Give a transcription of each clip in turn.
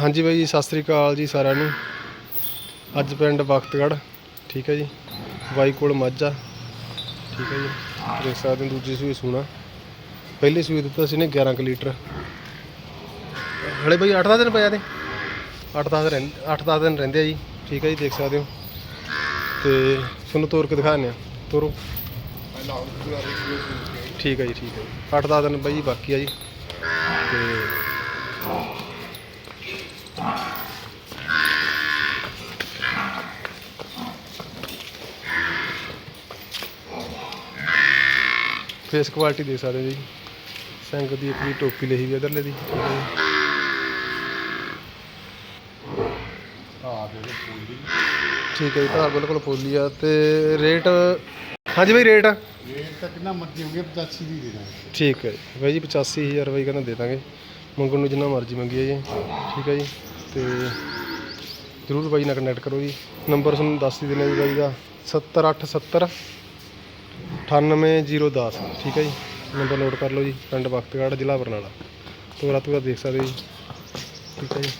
ਹਾਂਜੀ ਬਾਈ ਜੀ, ਸਤਿ ਸ੍ਰੀ ਅਕਾਲ ਜੀ ਸਾਰਿਆਂ ਨੂੰ। ਅੱਜ ਪਿੰਡ ਬਖਤਗੜ੍ਹ ਠੀਕ ਹੈ ਜੀ। ਬਾਈ ਕੋਲ ਮੱਝ ਆ, ਠੀਕ ਹੈ ਜੀ। ਦੇਖ ਸਕਦੇ ਹੋ, ਦੂਜੀ ਸੂਈ ਸੂਣਾ। ਪਹਿਲੀ ਸੂਈ ਦਿੱਤਾ ਸੀ ਨੇ 11 ਕੁ ਲੀਟਰ। ਹਲੇ ਬਾਈ 8-10 ਦਿਨ ਪਿਆ ਤੇ 8-10 ਦਿਨ 8-10 ਦਿਨ ਰਹਿੰਦੇ ਆ ਜੀ, ਠੀਕ ਹੈ ਜੀ, ਦੇਖ ਸਕਦੇ ਹੋ। ਤੇ ਤੁਹਾਨੂੰ ਤੋਰ ਕੇ ਦਿਖਾਉਂਦੇ ਆ ਤੋਰੋ। ਠੀਕ ਹੈ ਜੀ, ਠੀਕ ਹੈ ਜੀ। 8-10 ਦਿਨ ਬਾਈ ਜੀ ਬਾਕੀ ਆ ਜੀ। ਤੇ ਫੇਸ ਕੁਆਲਿਟੀ ਦੇਖ ਸਕਦੇ ਜੀ। ਸੰਗ ਦੀ ਇੱਕ ਵੀ ਟੋਪੀ ਲਈ ਵੀ ਇਧਰਲੇ ਦੀ। ਠੀਕ ਹੈ ਜੀ ਦੇ ਤਾਂ ਬਿਲਕੁਲ ਪੋਲੀ ਆ ਤੇ ਰੇਟ ਹਾਂਜੀ ਬਾਈ ਰੇਟ। ਰੇਟ ਤਾਂ ਕਿੰਨਾ ਮਰਜ਼ੀ ਹੋ ਗਿਆ 85 ਦੀ ਦੇ ਦਾਂਗੇ। ਠੀਕ ਹੈ ਬਾਈ ਜੀ 85000 ਰੁਪਏ ਕਹਿੰਦਾ ਦੇ ਦਾਂਗੇ। ਮੰਗਣ ਨੂੰ ਜਿੰਨਾ ਮਰਜ਼ੀ ਮੰਗੀਏ ਜੀ। ਠੀਕ ਹੈ ਜੀ। ਤੇ ਜ਼ਰੂਰ ਬਾਈ ਨਾਲ ਕਨੈਕਟ ਕਰੋ ਜੀ। ਨੰਬਰ ਤੁਹਾਨੂੰ ਦੱਸ ਹੀ ਦਿੰਦੇ ਜੀ ਬਾਈ ਦਾ। 70870 98010 ਠੀਕ ਹੈ ਜੀ। ਨੰਬਰ ਨੋਟ ਕਰ ਲਓ ਜੀ। ਪਿੰਡ ਬਖਤਗੜ੍ਹ, ਜ਼ਿਲ੍ਹਾ ਬਰਨਾਲਾ। ਤੋਰਾ ਤੋਰਾ ਦੇਖ ਸਕਦੇ ਜੀ। ਠੀਕ ਹੈ ਜੀ।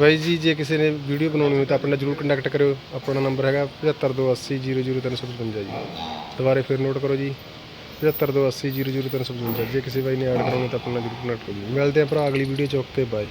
ਬਾਈ ਜੀ, ਜੇ ਕਿਸੇ ਨੇ ਵੀਡੀਓ ਬਣਾਉਣੀ ਹੋਵੇ ਤਾਂ ਆਪਣੇ ਨਾਲ ਜਰੂਰ ਕੰਟੈਕਟ ਕਰਿਓ। ਆਪਣਾ ਨੰਬਰ ਹੈਗਾ 7528000355 ਜੀ। ਦੁਬਾਰੇ ਫਿਰ ਨੋਟ ਕਰੋ ਜੀ। 7528000355 ਜੇ ਕਿਸੇ ਬਾਈ ਨੇ ਐਡ ਕਰਾਉਣੀ ਤਾਂ ਆਪਣਾ ਨਾਲ ਜਰੂਰ ਕੰਟੈਕਟ ਕਰੋ ਮਿਲਦੇ ਆ ਭਰਾ, ਅਗਲੀ ਵੀਡੀਓ ਚ। Okay bye